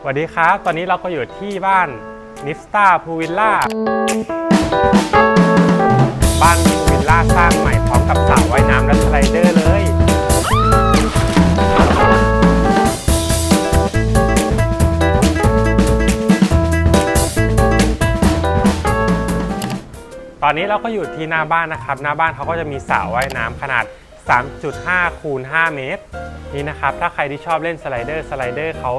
สวัสดีครับ ตอนนี้เราก็อยู่ที่บ้านนิสตาพูวิลล่า บ้านพูวิลล่าสร้างใหม่พร้อมกับสระว่ายน้ำและสไลเดอร์เลย ตอนนี้เราก็อยู่ที่หน้าบ้านนะครับ หน้าบ้านเขาก็จะมีสระว่ายน้ำขนาด 3.5 คูณ 5 เมตร นี่นะครับ ถ้าใครที่ชอบเล่นสไลเดอร์ สไลเดอร์เขา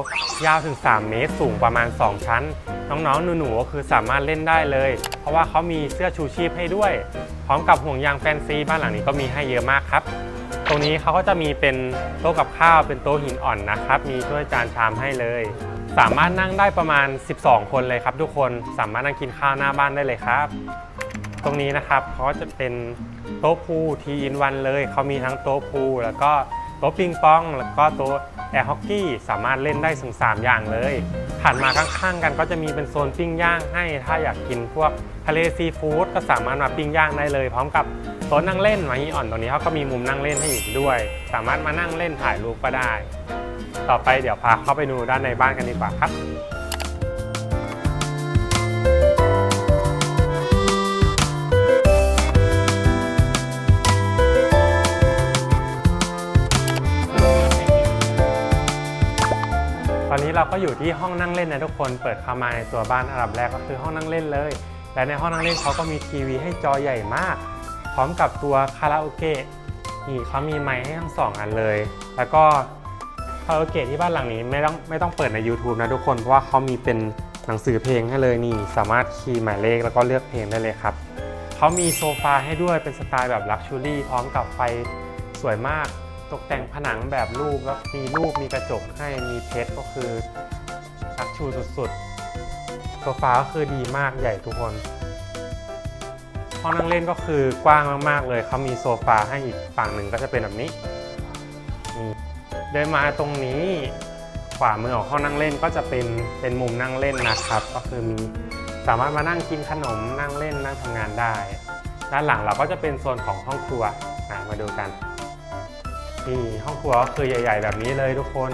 ยาวถึง 3 เมตร สูงประมาณ 2 ชั้น น้องๆ หนูๆ ก็คือสามารถเล่นได้เลย เพราะว่าเขามีเสื้อชูชีพให้ด้วย พร้อมกับห่วงยางแฟนซี บ้านหลังนี้ก็มีให้เยอะมากครับ ตรงนี้เขาก็จะมีเป็นโต๊ะกับข้าว เป็นโต๊ะหินอ่อนนะครับ มีถ้วยจานชามให้เลย สามารถนั่งได้ประมาณ 12 คนเลยครับทุกคน สามารถนั่งกินข้าวหน้าบ้านได้เลยครับ ตรงนี้นะครับเขาจะเป็นโต๊ะพูทีอินวันเลยเขามีทั้งโต๊ะพูแล้วก็โต๊ะปิงปอง แล้วก็โต๊ะแอร์ฮอกกี้สามารถเล่นได้ถึง 3 อย่างเลยผ่านมาข้างๆกันก็จะมีเป็นโซนปิ้งย่างให้ ถ้าอยากกินพวกทะเลซีฟู้ดก็สามารถมาปิ้งย่างได้เลย พร้อมกับโต๊ะนั่งเล่นมาฮีอ่อนตรงนี้เขาก็มีมุมนั่งเล่นให้อีกด้วย สามารถมานั่งเล่นถ่ายรูปก็ได้ ต่อไปเดี๋ยวพาเข้าไปดูด้านในบ้านกันดีกว่าครับ เราก็อยู่ที่ห้องนั่งเล่นนะทุกคนเปิดเข้ามาในตัวบ้านอันดับแรกก็คือห้องนั่งเล่นเลย และในห้องนั่งเล่นเขาก็มีทีวีให้จอใหญ่มาก พร้อมกับตัวคาราโอเกะนี่เขามีไมค์ให้ทั้งสองอันเลย แล้วก็คาราโอเกะที่บ้านหลังนี้ไม่ต้องไม่ต้องเปิดใน YouTube นะทุกคนเพราะว่าเขามีเป็นหนังสือเพลงให้เลยนี่ สามารถคีย์หมายเลขแล้วก็เลือกเพลงได้เลยครับเขามีโซฟาให้ด้วยเป็นสไตล์แบบลักชูรี่พร้อมกับไฟสวยมาก ตกแต่งผนังแบบรูปแล้วมีรูปมีกระจกให้มีเพชรก็คือลักชูสุดๆโซฟาก็คือดีมากใหญ่ทุกคนห้องนั่งเล่นก็คือกว้างมากๆเลยเขามีโซฟาให้อีกฝั่งหนึ่งก็จะเป็นแบบนี้เดินมาตรงนี้ขวามือของห้องนั่งเล่นก็จะเป็นเป็นมุมนั่งเล่นนะครับ ก็คือมีสามารถมานั่งกินขนมนั่งเล่นนั่งทำงานได้ ด้านหลังเราก็จะเป็นโซนของห้องครัวมาดูกัน นี่ห้องครัวก็คือใหญ่ ๆ แบบนี้เลยทุกคน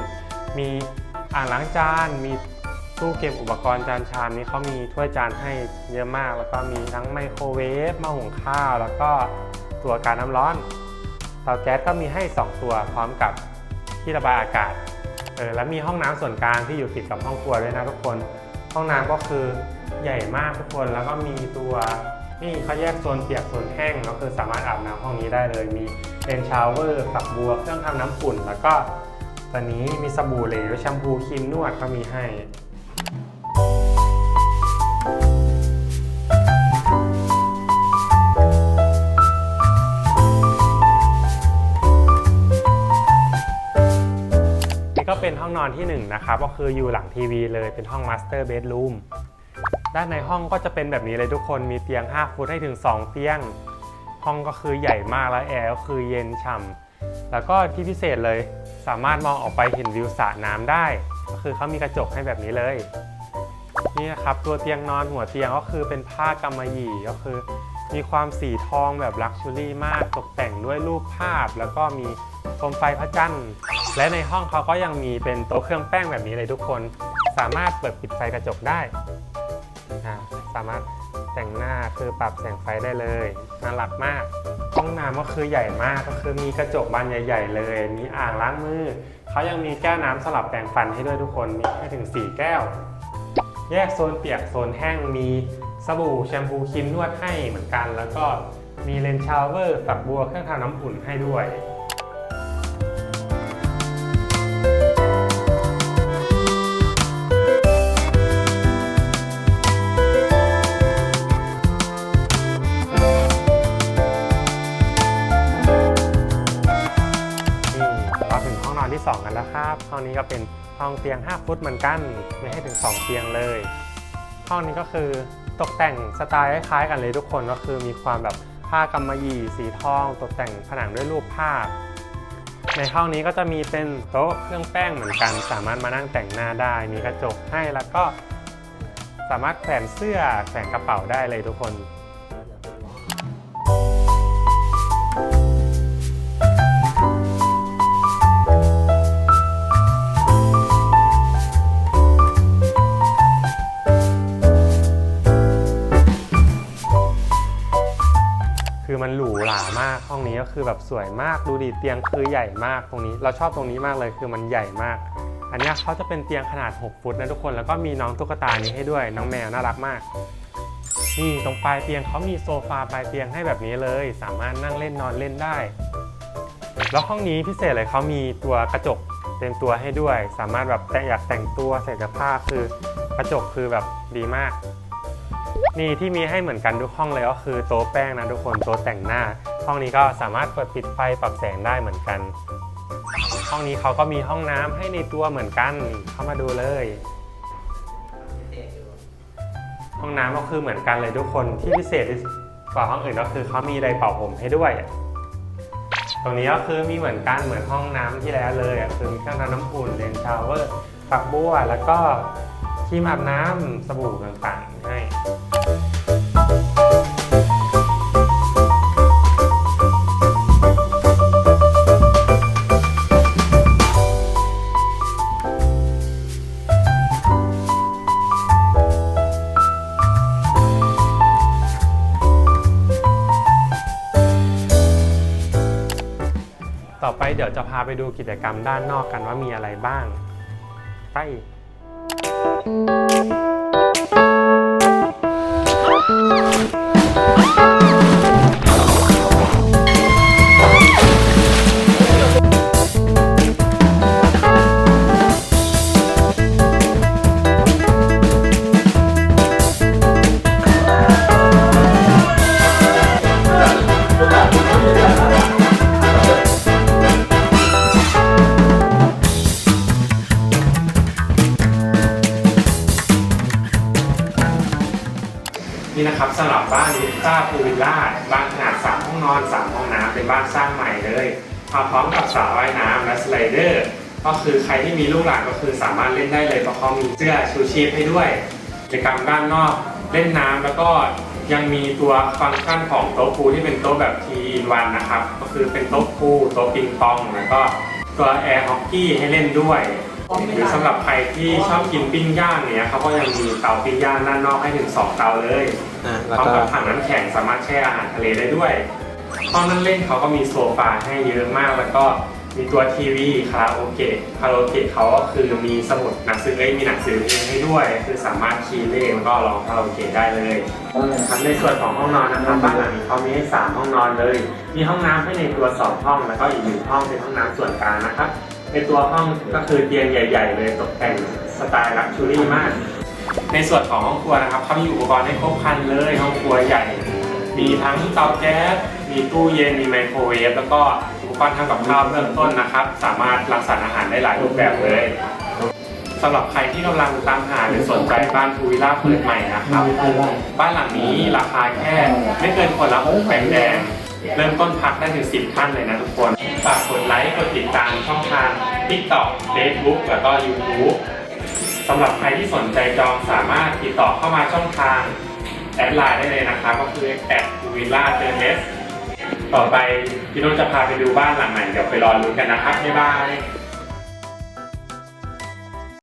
มีอ่างล้างจาน มีตู้เก็บอุปกรณ์จานชามนี้เขามีถ้วยจานให้เยอะมาก แล้วก็มีทั้งไมโครเวฟหม้อหุงข้าว แล้วก็ตัวการน้ำร้อน เตาแก๊สก็มีให้ 2 ตัวพร้อมกับที่ระบายอากาศ เออ แล้วมีห้องน้ำส่วนกลางที่อยู่ติดกับห้องครัวด้วยนะทุกคน ห้องน้ำก็คือใหญ่มากทุกคน แล้วก็มีตัว นี่เขาแยกโซนเปียกโซนแห้งก็คือสามารถอาบน้ำห้องนี้ได้เลย มีเลนชาวเวอร์ฝักบัวเครื่องทำน้ำอุ่น แล้วก็ตอนนี้มีสบู่เหลวแชมพูครีมนวดก็มีให้นี่ก็เป็นห้องนอนที่1นงนะครับก็คืออยู่หลังทีวีเลยเป็นห้องมาสเตอร์เบดรูม ด้านในห้องก็จะเป็นแบบนี้เลยทุกคนมีเตียง 5 ฟุตให้ถึง 2 เตียง ห้องก็คือใหญ่มากแล้วแอร์ก็คือเย็นฉ่ำแล้วก็ที่พิเศษเลยสามารถมองออกไปเห็นวิวสระน้ำได้ ก็คือเขามีกระจกให้แบบนี้เลย นี่นะครับตัวเตียงนอนหัวเตียงก็คือเป็นผ้ากำมะหยี่ก็คือ มีความสีทองแบบลักชัวรี่มากตกแต่งด้วยรูปภาพ แล้วก็มีโคมไฟพระจันทร์และในห้องเขาก็ยังมีเป็นโต๊ะเครื่องแป้งแบบนี้เลยทุกคน สามารถเปิดปิดไฟกระจกได้ สามารถแต่งหน้าคือปรับแสงไฟได้เลยน่ารักมาก ห้องน้ำก็คือใหญ่มากก็คือมีกระจกบานใหญ่ ๆ เลย มีอ่างล้างมือเขายังมีแก้วน้ำสลับแปรงฟันให้ด้วยทุกคนมีให้ถึง 4 แก้ว แยกโซนเปียกโซนแห้งมีสบู่แชมพูครีมนวดให้เหมือนกัน แล้วก็มีเลนชาวเวอร์ฝักบัวเครื่องทำน้ำอุ่นให้ด้วย 2 กันแล้วครับห้องนี้ก็เป็นห้องเตียง 5 ฟุตเหมือนกันมีให้ถึง 2 เตียงเลย ห้องนี้ก็คือตกแต่งสไตล์คล้ายๆกันเลยทุกคนก็คือมีความแบบผ้ากำมะหยี่สีทอง ตกแต่งผนังด้วยรูปภาพ ในห้องนี้ก็จะมีเป็นโต๊ะเครื่องแป้งเหมือนกัน สามารถมานั่งแต่งหน้าได้ มีกระจกให้แล้วก็สามารถแขวนเสื้อแขวนกระเป๋าได้เลยทุกคน ก็คือแบบสวยมากดูดิเตียงคือใหญ่มากตรงนี้ เราชอบตรงนี้มากเลยคือมันใหญ่มาก อันนี้เขาจะเป็นเตียงขนาด 6 ฟุตนะทุกคน แล้วก็มีน้องตุ๊กตานี้ให้ด้วยน้องแมวน่ารักมากนี่ตรงปลายเตียงเขามีโซฟาปลายเตียงให้แบบนี้เลย สามารถนั่งเล่นนอนเล่นได้ แล้วห้องนี้พิเศษเลยเขามีตัวกระจกเต็มตัวให้ด้วย สามารถแบบแต่อยากแต่งตัวใส่เสื้อผ้าคือกระจกคือแบบดีมาก นี่ที่มีให้เหมือนกันทุกห้องเลยก็คือโต๊ะแป้งนะทุกคนโต๊ะแต่งหน้า ห้องนี้ก็สามารถเปิดปิดไฟปรับแสงได้เหมือนกัน ห้องนี้เขาก็มีห้องน้ำให้ในตัวเหมือนกันเข้ามาดูเลย ห้องน้ำก็คือเหมือนกันเลยทุกคนที่พิเศษกว่าห้องอื่นก็คือเขามีไดร์เป่าผมให้ด้วย ตรงนี้ก็คือมีเหมือนกันเหมือนห้องน้ำที่แล้วเลยคือมีเครื่องทำน้ำอุ่นเลนชาวเวอร์ฝักบัวแล้วก็ครีมอาบน้ำสบู่ต่างๆให้ เดี๋ยวจะพาไปดูกิจกรรมด้านนอกกันว่ามีอะไรบ้าง ไปับบ้านวิต้าพูวิลล่าบ้านขนาด 3 ห้องนอน 3 ห้องน้ำเป็นบ้านสร้างใหม่เลยมาพร้อมกับสระว่ายน้ำและสไลเดอร์ก็คือใครที่มีลูกหลานก็คือสามารถเล่นได้เลยเพราะเขามีเสื้อชูชีพให้ด้วยกิจกรรมด้านนอกเล่นน้ำแล้วก็ยังมีตัวฟังก์ชันของโต๊ะพูที่เป็นโต๊ะแบบทีอินวันนะครับ ก็คือเป็นโต๊ะพูโต๊ะปิงปองแล้วก็ตัวแอร์ฮอกกี้ให้เล่นด้วย หรือสำหรับใครที่ชอบกินปิ้งย่างเนี่ยเขาก็ยังมีเตาปิ้งย่างด้านนอกให้ถึง 2 เตาเลยอะพแล้วร้อมก็กับถังน้ำแข็งสามารถแช่อาหารทะเลได้ด้วยห้องนั่งเล่นเขาก็มีโซฟาให้เยอะมากแล้วก็ มีตัวทีวีคาราโอเกะคาราโอเกะเขาก็คือมีสมุดหนังสือเอ้ยมีหนังสือเพลงให้ด้วย คือสามารถคีย์เลขแล้วก็ร้องคาราโอเกะได้เลยครับในส่วนของห้องนอนนะครับบ้านหลังนี้เขามีให้สามห้องนอนเลย มีห้องน้ำให้ในตัวสองห้องแล้วก็อีกหนึ่งห้องเป็นห้องน้ำส่วนกลางนะครับในตัวห้องก็คือเตียงใหญ่ ๆ เลยตกแต่งสไตล์ลักชัวรี่มาก ในส่วนของห้องครัวนะครับเขามีอุปกรณ์ให้ครบครันเลยห้องครัวใหญ่ มีทั้งเตาแก๊สมีตู้เย็นมีไมโครเวฟแล้วก็ อุปกรณ์ทำกับข้าวเบื้องต้นนะครับ สามารถรังสรรค์อาหารได้หลายรูปแบบเลยสำหรับใครที่กำลังตามหาหรือสนใจบ้านพูวิลล่าเปิดใหม่นะครับ บ้านหลังนี้ราคาแค่ไม่เกินคนละ6แปงแดงเริ่มต้นพักได้ถึง 10 ท่านเลยนะทุกคนฝากกดไลค์ กดติดตามช่องทาง TikTok Facebook แล้วก็ YouTube สำหรับใครที่สนใจจองสามารถติดต่อเข้ามาช่องทางแอดไลน์ได้เลยนะครับ ก็คือแอดวิลล่าเจเนส ต่อไปพี่โน้ตจะพาไปดูบ้านหลังไหนเดี๋ยวไปรอรุ้นกันนะครับบ๊ายบาย